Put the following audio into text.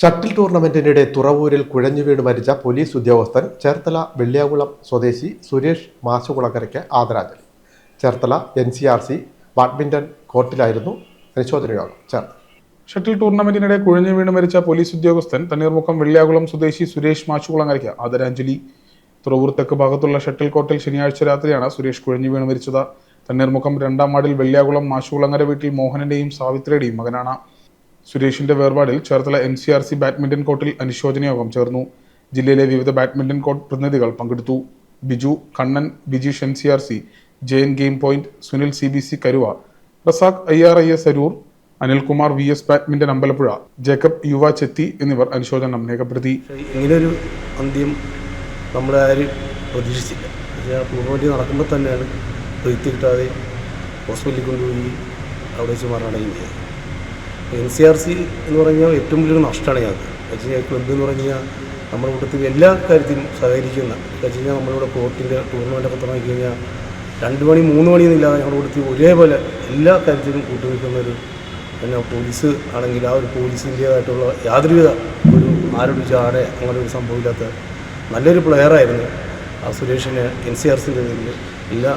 Shuttle ടൂർണമെന്റിനിടെ തുറവൂരിൽ കുഴഞ്ഞു വീണ് മരിച്ച പോലീസ് ഉദ്യോഗസ്ഥൻ ചേർത്തല വെള്ളിയാകുളം സ്വദേശി സുരേഷ് മാശുകുളങ്ങരയ്ക്ക് ആദരാഞ്ജലി. Cherthala N C R C badminton കോർട്ടിലായിരുന്നു പരിശോധന യോഗം ചേർത്തല. ഷട്ടിൽ ടൂർണമെന്റിനിടെ കുഴഞ്ഞു വീണ് മരിച്ച പോലീസ് ഉദ്യോഗസ്ഥൻ തണ്ണീർമുഖം വെള്ളിയാകുളം സ്വദേശി സുരേഷ് മാശുകുളങ്ങരയ്ക്ക് ആദരാഞ്ജലി. തുറവൂർ തെക്ക് ഭാഗത്തുള്ള ഷട്ടിൽ കോർട്ടിൽ ശനിയാഴ്ച രാത്രിയാണ് സുരേഷ് കുഴഞ്ഞു വീണ് മരിച്ചത്. തണ്ണീർമുഖം രണ്ടാം വാർഡിൽ വെള്ളിയാകുളം മാശുകുളങ്ങര വീട്ടിൽ മോഹനന്റെയും സാവിത്രിയുടെയും മകനാണ്. സുരേഷിന്റെ വേർപാടിൽ Cherthala N C R C badminton കോർട്ടിൽ അനുശോചന യോഗം ചേർന്നു. ജില്ലയിലെ വിവിധ ബാഡ്മിന്റൺ കോർട്ട് പ്രതിനിധികൾ പങ്കെടുത്തു. Biju Kannan Bijeesh N C R C Jayan game point Sunil C B C Karuva Razak I R I S Aroor Anilkumar V S badminton Ambalappuzha Jacob യുവ ചെത്തി എന്നിവർ അനുശോചനം രേഖപ്പെടുത്തി. ഇങ്ങനൊരു അന്ത്യം നമ്മളാരും പ്രതീക്ഷിച്ചില്ല. പക്ഷേ ആ ടൂർണമെന്റ് നടക്കുമ്പോൾ തന്നെയാണ് എഴുത്തി കിട്ടാതെ ഹോസ്പിറ്റലിൽ കൊണ്ടുപോയി അവിടെ വെച്ച് മരണമടയും ചെയ്തത് എൻ സി ആർ സി എന്ന് പറഞ്ഞാൽ ഏറ്റവും വലിയൊരു നഷ്ടമാണ് ഞങ്ങൾക്ക്. കഴിഞ്ഞാൽ ക്ലബ്ബ് എന്ന് പറഞ്ഞാൽ നമ്മുടെ കൂട്ടത്തിൽ എല്ലാ കാര്യത്തിലും സഹകരിക്കുന്ന കഴിഞ്ഞാൽ നമ്മളിവിടെ കോർട്ടിന്റെ ടൂർണമെന്റൊക്കെ തുടങ്ങി കഴിഞ്ഞാൽ രണ്ട് മണി മൂന്ന് മണിയൊന്നുമില്ലാതെ ഞങ്ങളുടെ കൂട്ടത്തിൽ ഒരേപോലെ എല്ലാ കാര്യത്തിലും കൂട്ടുനിൽക്കുന്ന ഒരു പിന്നെ പോലീസ് ആണെങ്കിൽ ആ ഒരു പോലീസിന്റേതായിട്ടുള്ള യാതൊരുവിധ ഒരു ആരോട് ചാടെ അങ്ങനെ ഒരു സംഭവമില്ലാത്ത നല്ലൊരു പ്ലെയറായിരുന്നു ആ സുരേഷിന് എൻ സി ആർ സിന്റെ എല്ലാ